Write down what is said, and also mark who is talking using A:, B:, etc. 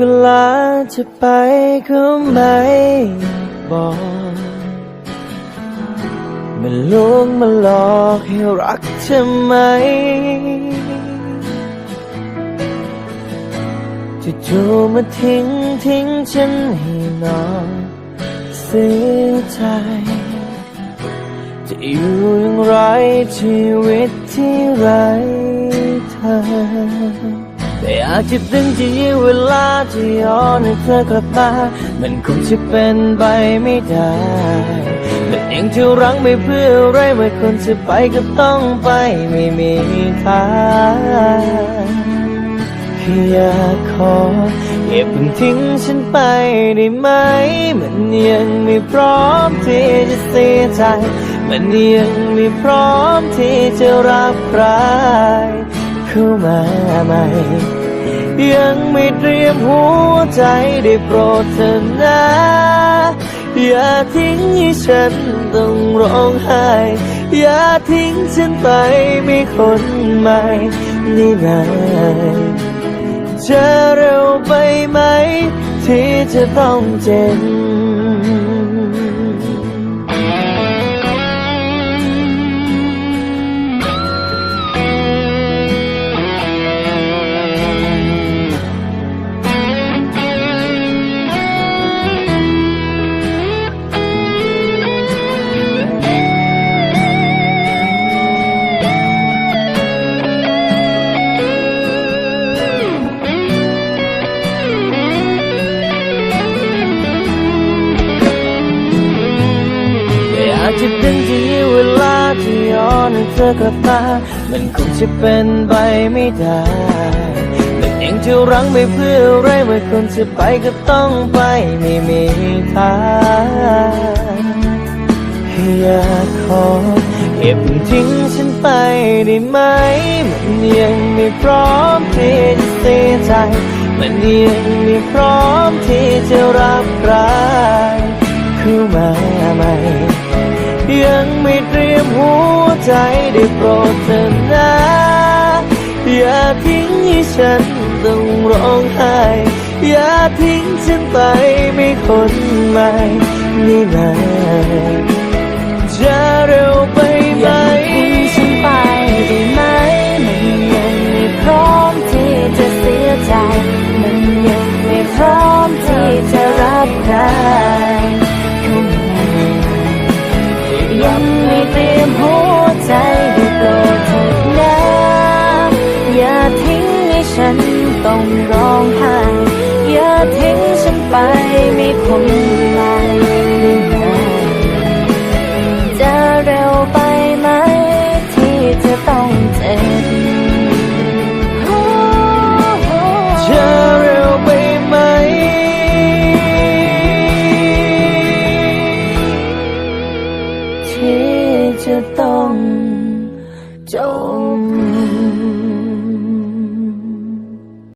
A: ก็ลาจะไปก็ไม่บอกมันลวงมาหลอกให้รักเธอไหมจะจูมาทิ้งทิ้งฉันให้นอนเสียใจจะอยู่อย่างไรชีวิตที่ไรเธอ แต่อาจจะถึงที่เวลาที่ย้อนให้เธอกลับมามันคงจะเป็นไปไม่ได้มันเองที่รังไม่เพื่ออะไรเมื่อคนจะไปก็ต้องไปไม่มีทางแค่อยากขออย่าเพิ่งทิ้งฉันไปได้ไหม มันยังไม่พร้อมที่จะเสียใจ มันยังไม่พร้อมที่จะรับใคร เข้ามาใหม่ ยังไม่เตรียมหัวใจได้โปรดเถอะนะ อย่าทิ้งให้ฉันต้องร้องไห้ อย่าทิ้งฉันไปมีคนใหม่นี่นายจะเร็วไปไหม ที่จะต้องเจ็บ จะเป็นที่เวลาที่ย้อนเธอกลับมามันคงจะเป็นไปไม่ได้มันเองที่รังไม่เพื่ออะไรเมื่อคนจะไปก็ต้องไปไม่มีทางอยากขอเก็บทิ้งฉันไปได้ไหม มันยังไม่พร้อมที่จะเสียใจ มันยังไม่พร้อมที่จะรับใครเข้ามาใหม่ ยังไม่เตรียมหัวใจได้โปรดเถอะนะอย่าทิ้งให้ฉันต้องร้องไห้ อย่าทิ้งฉันไปไม่คนใหม่นี่นายจะเร็ว
B: จะเร็วไปไหมที่จะต้องเจ็บ
A: จะเร็วไปไหม ที่จะต้องจม